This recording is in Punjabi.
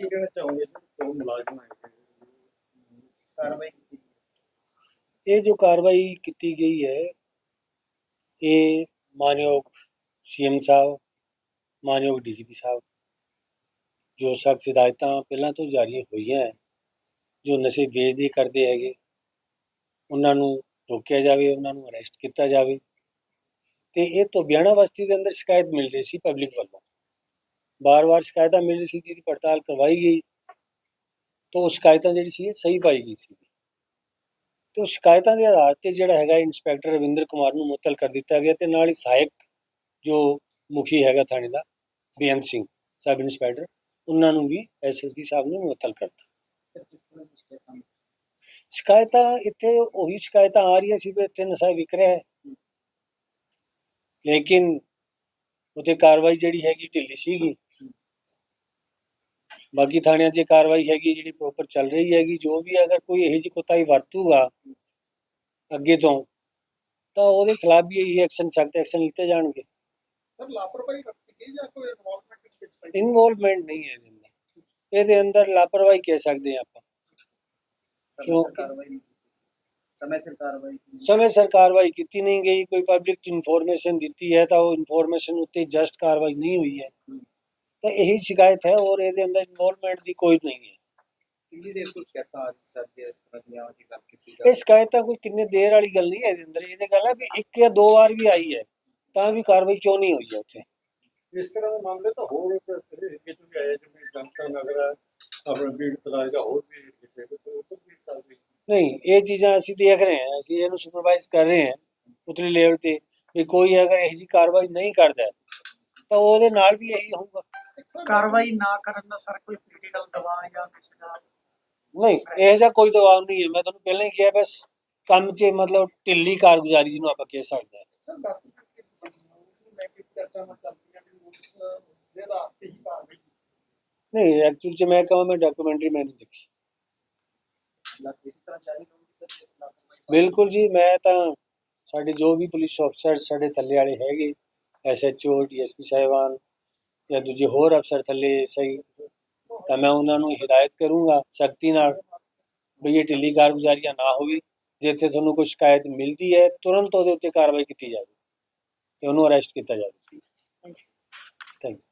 ਕੀ ਕਹਿਣਾ ਚਾਹੋਗੇ ਜੀ? ਮੁਲਾਜ਼ਮ ਆਏ ਕਾਰਵਾਈ ਇਹ ਜੋ ਕਾਰਵਾਈ ਕੀਤੀ ਗਈ ਹੈ, ਇਹ ਮਾਨਯੋਗ ਸੀਐਮ ਸਾਹਿਬ, ਮਾਨਯੋਗ ਡੀਜੀਪੀ ਸਾਹਿਬ, ਜੋ ਸਖਤ ਹਦਾਇਤਾਂ ਪਹਿਲਾਂ ਤੋਂ ਜਾਰੀ ਹੋਈਆਂ ਹੈ, ਜੋ ਨਸ਼ੇ ਵੇਚਦੇ ਕਰਦੇ ਹੈਗੇ, ਉਹਨਾਂ ਨੂੰ ਰੋਕਿਆ ਜਾਵੇ, ਉਹਨਾਂ ਨੂੰ ਅਰੈਸਟ ਕੀਤਾ ਜਾਵੇ, ਤੇ ਇਹ ਤੋਂ ਬਿਆਣਾ ਬਸਤੀ ਦੇ ਅੰਦਰ ਸ਼ਿਕਾਇਤ ਮਿਲ ਰਹੀ ਸੀ ਪਬਲਿਕ ਵੱਲੋਂ। ਬਾਰ-ਬਾਰ ਸ਼ਿਕਾਇਤਾਂ ਮਿਲ ਰਹੀ ਸੀ ਜਿਹਦੀ ਪੜਤਾਲ ਕਰਵਾਈ ਗਈ। ਤਾਂ ਸ਼ਿਕਾਇਤਾਂ ਜਿਹੜੀ ਸੀ ਸਹੀ ਪਾਈ ਗਈ ਸੀ। ਤੇ ਉਹ ਸ਼ਿਕਾਇਤਾਂ ਦੇ ਆਧਾਰ ਤੇ ਜਿਹੜਾ ਹੈਗਾ ਇੰਸਪੈਕਟਰ ਰਵਿੰਦਰ ਕੁਮਾਰ ਨੂੰ ਮੁਅੱਤਲ ਕਰ ਦਿੱਤਾ ਗਿਆ ਤੇ ਨਾਲ ਹੀ ਸਹਾਇਕ ਜੋ ਮੁਖੀ ਹੈਗਾ ਥਾਣੇ ਦਾ ਬੇਅੰਤ ਸਿੰਘ ਸਬ ਇੰਸਪੈਕਟਰ ਉਹਨਾਂ ਨੂੰ ਵੀ ਐਸਐਸਪੀ ਸਾਹਿਬ ਨੇ ਮੁਅੱਤਲ ਕਰਤਾ। ਸ਼ਿਕਾਇਤਾਂ ਇੱਥੇ ਉਹੀ ਸ਼ਿਕਾਇਤਾਂ ਆ ਰਹੀਆਂ ਸੀ ਵੀ ਇੱਥੇ ਨਸ਼ਾ ਵਿਕ ਰਿਹਾ ਹੈ। ਲੇਕਿਨ ਉਤੇ ਕਾਰਵਾਈ ਜਿਹੜੀ ਹੈਗੀ ਢਿੱਲੀ ਸੀਗੀ। ਬਾਕੀ ਥਾਣਿਆਂ 'ਚ ਕਾਰਵਾਈ ਹੈਗੀ ਜਿਹੜੀ ਪ੍ਰੋਪਰ ਚੱਲ ਰਹੀ ਹੈਗੀ ਜੋ ਵੀ ਅਗਰ ਕੋਈ ਇਹੋ ਜਿਹੀ ਕੋਤਾਹੀ ਵਰਤੂਗਾ ਅੱਗੇ ਤੋਂ ਤਾਂ ਉਹਦੇ ਖਿਲਾਫ ਵੀ ਇਹੀ ਐਕਸ਼ਨ ਸਖਤ ਐਕਸ਼ਨ ਲਿੱਤੇ ਜਾਣਗੇ। ਸਰ ਲਾਪਰਵਾਹੀ ਵਰਤੀ ਗਈ ਜਾਂ ਕੋਈ ਇਨਵੋਲਵਮੈਂਟ ਇਨਵੋਲਵਮੈਂਟ ਨਹੀਂ ਹੈ ਇਹਦੇ ਅੰਦਰ। ਇਹਦੇ ਅੰਦਰ ਲਾਪਰਵਾਹੀ ਕਹਿ ਸਕਦੇ ਹਾਂ ਆਪਾਂ। ਕਿਉਂ? ਕਾਰਵਾਈ ਨਹੀਂ ਕੀਤੀ। ਸਮੇਂ ਸਿਰ ਕਾਰਵਾਈ ਕੀਤੀ ਸਮੇਂ ਸਿਰ ਕਾਰਵਾਈ ਕੀਤੀ ਨਹੀਂ ਗਈ। ਕੋਈ ਪਬਲਿਕ ਇਨਫੋਰਮੇਸ਼ਨ ਦਿੱਤੀ ਹੈ ਤਾਂ ਉਹ ਇਨਫੋਰਮੇਸ਼ਨ ਉੱਤੇ ਜਸਟ ਕਾਰਵਾਈ ਨਹੀਂ ਹੋਈ ਹੈ। ਤਾਂ ਇਹੀ ਸ਼ਿਕਾਇਤ ਹੈ ਔਰ ਇਹਦੇ ਅੰਦਰ ਇਨਵੋਲਵਮੈਂਟ ਦੀ ਕੋਈ ਨਹੀਂ ਹੈ। ਕਿੰਨੀ ਦੇਰ ਤੋਂ ਸ਼ਿਕਾਇਤਾਂ ਆ ਰਹੀ ਸਰ ਜੇ ਇਸ ਤਰ੍ਹਾਂ ਦੀਆਂ ਦੀ ਗੱਲ ਕੀਤੀ ਇਹ ਸ਼ਿਕਾਇਤ ਤਾਂ ਕੋਈ ਕਿੰਨੇ ਦੇਰ ਵਾਲੀ ਗੱਲ ਨਹੀਂ ਹੈ ਇਹਦੇ ਅੰਦਰ। ਇਹਦੇ ਗੱਲ ਹੈ ਵੀ ਇੱਕ ਜਾਂ ਦੋ ਵਾਰ ਵੀ ਆਈ ਹੈ ਤਾਂ ਵੀ ਕਾਰਵਾਈ ਕਿਉਂ ਨਹੀਂ ਹੋਈ ਹੈ ਉੱਥੇ? ਇਸ ਤਰ੍ਹਾਂ ਦੇ ਮਾਮਲੇ ਤਾਂ ਹੋਰ ਕਿਤੇ ਵੀ ਆਏ ਜਿਵੇਂ ਜਨਤਾ ਨਗਰ ਆਪਣਾ ਬੀੜ ਤਲਾਜ ਦਾ ਹੋਰ ਵੀ ਕਿਤੇ ਤੇ ਉੱਧਰ ਵੀ ਕਾਰਵਾਈ ਨਹੀਂ ਇਹ ਚੀਜ਼ਾਂ ਅਸੀਂ ਦੇਖ ਰਹੇ ਹਾਂ ਅਸੀਂ ਇਹਨੂੰ ਸੁਪਰਵਾਈਜ਼ ਕਰ ਰਹੇ ਹਾਂ ਉਤਲੇ ਲੈਵਲ ਤੇ ਵੀ ਕੋਈ ਅਗਰ ਇਹੋ ਜਿਹੀ ਕਾਰਵਾਈ ਨਹੀਂ ਕਰਦਾ ਤਾਂ ਉਹਦੇ ਨਾਲ ਵੀ ਇਹੀ ਹੋਊਗਾ। ਕਾਰਵਾਈ ਨਾ ਕਰਨ ਦਾ ਸਰ ਕੋਈ ਪੋਲੀਟੀਕਲ ਦਬਾਅ ਜਾਂ ਕਿਸੇ ਦਾ ਨਹੀਂ ਇਹ ਜਿਹਾ ਕੋਈ ਦਬਾਅ ਨਹੀਂ ਹੈ। ਮੈਂ ਤੁਹਾਨੂੰ ਪਹਿਲਾਂ ਹੀ ਕਿਹਾ ਬਸ ਕੰਮ 'ਚ ਮਤਲਬ ਢਿੱਲੀ ਕਾਰਗੁਜ਼ਾਰੀ ਜਿਹਨੂੰ ਆਪਾਂ ਕਹਿ ਸਕਦੇ ਹਾਂ। ਸਰ ਬਾਕੀ ਉਸ ਨੂੰ ਲੈ ਕੇ ਚਰਚਾਵਾਂ ਚੱਲਦੀਆਂ ਵੀ ਨੋਟਿਸ ਦੇ ਆਧਾਰ ਤੇ ਹੀ ਕਾਰਵਾਈ ਨਹੀਂ ਐਕਚੁਅਲ 'ਚ ਮੈਂ ਕਹਾਂ ਮੈਂ ਡਾਕੂਮੈਂਟਰੀ ਮੈਂ ਨਹੀਂ ਦੇਖੀ। ਲੱਗ ਇਸੇ ਤਰ੍ਹਾਂ ਜਾਰੀ ਰਹੂਗੀ ਸਰ ਲਾਪਰਵਾਹੀ ਬਿਲਕੁਲ ਜੀ ਮੈਂ ਤਾਂ ਸਾਡੇ ਜੋ ਵੀ ਪੁਲਿਸ ਅਫਸਰ ਸਾਡੇ ਥੱਲੇ ਵਾਲੇ ਹੈਗੇ ਐਸਐਚਓ ਡੀਐਸਪੀ ਸਾਹਿਬਾਨ ਜਾਂ ਦੂਜੇ ਹੋਰ ਅਫਸਰ ਥੱਲੇ ਸਹੀ ਤਾਂ ਮੈਂ ਉਹਨਾਂ ਨੂੰ ਹਿਦਾਇਤ ਕਰੂੰਗਾ ਸਖਤੀ ਨਾਲ ਵੀ ਇਹ ਢਿੱਲੀ ਕਾਰਗੁਜ਼ਾਰੀਆਂ ਨਾ ਹੋਵੇ ਜਿੱਥੇ ਤੁਹਾਨੂੰ ਕੋਈ ਸ਼ਿਕਾਇਤ ਮਿਲਦੀ ਹੈ ਤੁਰੰਤ ਉਹਦੇ ਉੱਤੇ ਕਾਰਵਾਈ ਕੀਤੀ ਜਾਵੇ ਤੇ ਉਹਨੂੰ ਅਰੈਸਟ ਕੀਤਾ ਜਾਵੇ। Thank you